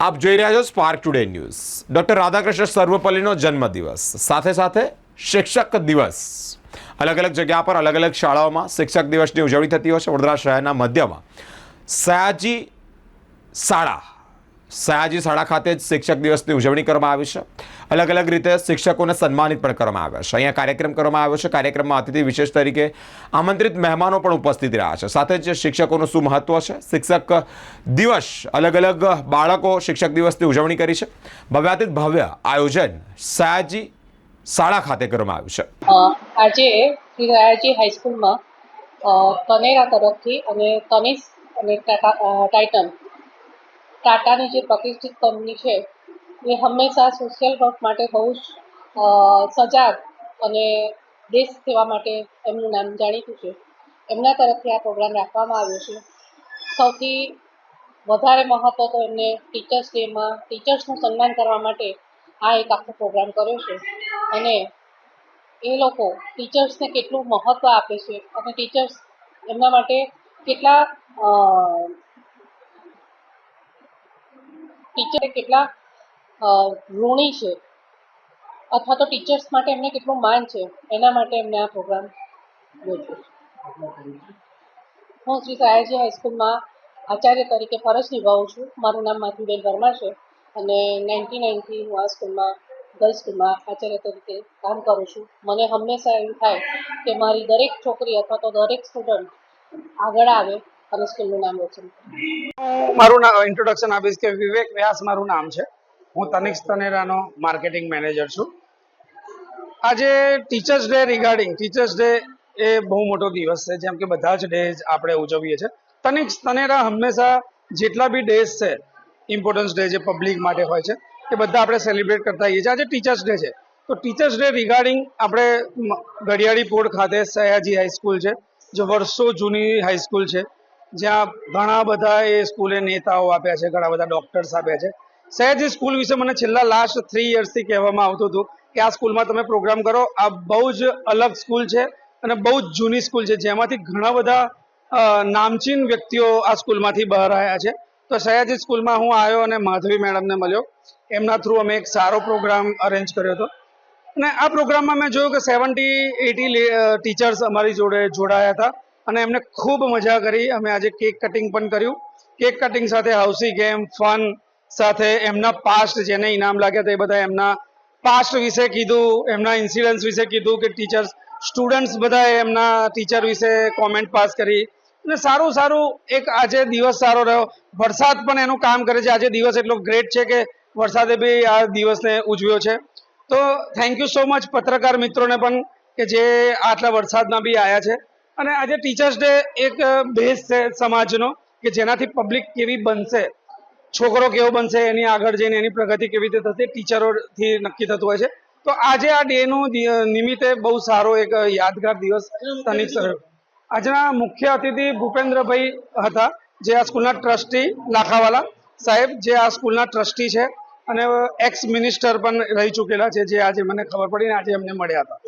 આપ જોઈ રહ્યા છો spark today news doctor Radhakrishna સર્વપલ્લીનો જન્મદિવસ, સાથે સાથે શિક્ષક દિવસ. અલગ અલગ જગ્યા પર અલગ અલગ શાળાઓમાં શિક્ષક દિવસની ઉજવણી થતી હોય છે. વડોદરા શહેરના મધ્યમાં. સયાજી શાળા સયાજી શાળા ખાતે જ શિક્ષક દિવસની ઉજવણી કરવામાં આવી છે. અલગ અલગ રીતે શિક્ષકોને સન્માનિત પણ કરવામાં આવ્યા છે. અહીંયા કાર્યક્રમ કરવામાં આવ્યો છે. કાર્યક્રમમાં અતિથિ વિશેષ તરીકે આમંત્રિત મહેમાનો પણ ઉપસ્થિત રહ્યા છે. સાથે જ શિક્ષકોનું શું મહત્વ છે? શિક્ષક દિવસ, અલગ અલગ બાળકો શિક્ષક દિવસની ઉજવણી કરી છે. ભવ્યાતીત ભવ્ય આયોજન સયાજી શાળા ખાતે કરવામાં આવ્યું છે. આજે રાયાજી હાઈસ્કૂલમાં કનેરા તરફથી અને તનિષ અને ટાઇટન ટાટાની જે પ્રતિષ્ઠિત કંપની છે, એ હંમેશા સોશિયલ વર્ક માટે બહુ જ સજાગ અને દેશ સેવા માટે એમનું નામ જાણીતું છે. એમના તરફથી આ પ્રોગ્રામ રાખવામાં આવ્યો છે. સૌથી વધારે મહત્ત્વ તો એમને ટીચર્સ ડેમાં ટીચર્સનું સન્માન કરવા માટે આ એક આખો પ્રોગ્રામ કર્યો છે. અને એ લોકો ટીચર્સને કેટલું મહત્ત્વ આપે છે અને ટીચર્સ એમના માટે કેટલા ટીચર કેટલા ઋણી છે. અથવા તો ટીચર્સ માટે એમને કેટલું માન છે. એના માટે એમને આ પ્રોગ્રામ યોજ્યો હું શ્રી સયાજી હાઈસ્કૂલમાં આચાર્ય તરીકે ફરજ નિભાવું છું. મારું નામ માથુબેન વર્મા છે અને નાઇન્ટી નાઇનથી હું આ સ્કૂલમાં ગર્લ્સ સ્કૂલમાં આચાર્ય તરીકે કામ કરું છું. મને હંમેશા એવું થાય કે મારી દરેક છોકરી અથવા તો દરેક સ્ટુડન્ટ આગળ આવે અને સ્કૂલનું નામ રોશન મારું ઇન્ટ્રોડક્શન આપીશ કે વિવેક વ્યાસ મારું નામ છે. હું તનિક્ષ તનેરાનો માર્કેટિંગ મેનેજર છું. આજે teachers day regarding teachers day એ બહુ મોટો દિવસ છે, જેમ કે બધા જ ડે આપણે ઉજવીએ છીએ. તનિક્ષ તનેરા હંમેશા જેટલા બી ડેઝ છે ઇમ્પોર્ટન્સ ડે જે પબ્લિક માટે હોય છે, એ બધા આપણે સેલિબ્રેટ કરતા હોઈએ છીએ. આજે ટીચર્સ ડે છે. તો ટીચર્સ ડે રિગાર્ડિંગ આપણે ઘડિયાળી પોળ ખાતે સયાજી હાઈસ્કૂલ છે, જે વર્ષો જૂની હાઈસ્કૂલ છે. જ્યાં ઘણા બધા એ સ્કૂલે નેતાઓ આપ્યા છે, ઘણા બધા ડોક્ટર્સ આપ્યા છે. સહેજ સ્કૂલ વિશે મને છેલ્લા લાસ્ટ થ્રી યર્સથી કહેવામાં આવતું હતું કે આ સ્કૂલમાં તમે પ્રોગ્રામ કરો. આ બહુ જ અલગ સ્કૂલ છે અને બહુ જ જૂની સ્કૂલ છે. જેમાંથી ઘણા બધા નામચીન વ્યક્તિઓ આ સ્કૂલમાંથી બહાર આવ્યા છે. તો સયાજી સ્કૂલમાં હું આવ્યો અને માધવી મેડમને મળ્યો. એમના થ્રુ અમે એક સારો પ્રોગ્રામ અરેન્જ કર્યો હતો. અને આ પ્રોગ્રામમાં મેં જોયું કે સેવન્ટી એટી ટીચર્સ અમારી જોડે જોડાયા હતા. અને એમને ખૂબ મજા કરી. અમે આજે કેક કટિંગ પણ કર્યું. કેક કટિંગ સાથે હાઉસી ગેમ ફન સાથે એમના પાસ્ટ જેને ઇનામ લાગ્યા એ બધા એમના પાસ્ટ વિશે કીધું. એમના ઇન્સિડન્સ વિશે કીધું કે ટીચર્સ સ્ટુડન્ટ્સ બધાએ એમના ટીચર વિશે કોમેન્ટ પાસ કરી. અને સારું સારું, એક આજે દિવસ સારો રહ્યો. વરસાદ પણ એનું કામ કરે છે. આજે દિવસ એટલો ગ્રેટ છે કે વરસાદે બી આ દિવસને ઉજવ્યો છે. તો થેન્ક યુ સો મચ પત્રકાર મિત્રોને પણ કે જે આટલા વરસાદમાં બી આવ્યા છે. અને આજે ટીચર્સ ડે એક બેઝ છે સમાજનો કે જેનાથી પબ્લિક કેવી બનશે, છોકરો કેવો બનશે, એની આગળ જઈને એની પ્રગતિ કેવી રીતે થશે, ટીચરોથી નક્કી થતું હોય છે. તો આજે આ ડેનું નિમિત્તે બહુ સારો એક યાદગાર દિવસ તનિષ સર. આજના મુખ્ય અતિથિ ભૂપેન્દ્રભાઈ હતા, જે આ સ્કૂલના ટ્રસ્ટી લાખાવાલા સાહેબ, જે આ સ્કૂલના ટ્રસ્ટી છે અને એક્સ મિનિસ્ટર પણ રહી ચૂકેલા છે, જે આજે મને ખબર પડી ને આજે એમને મળ્યા હતા.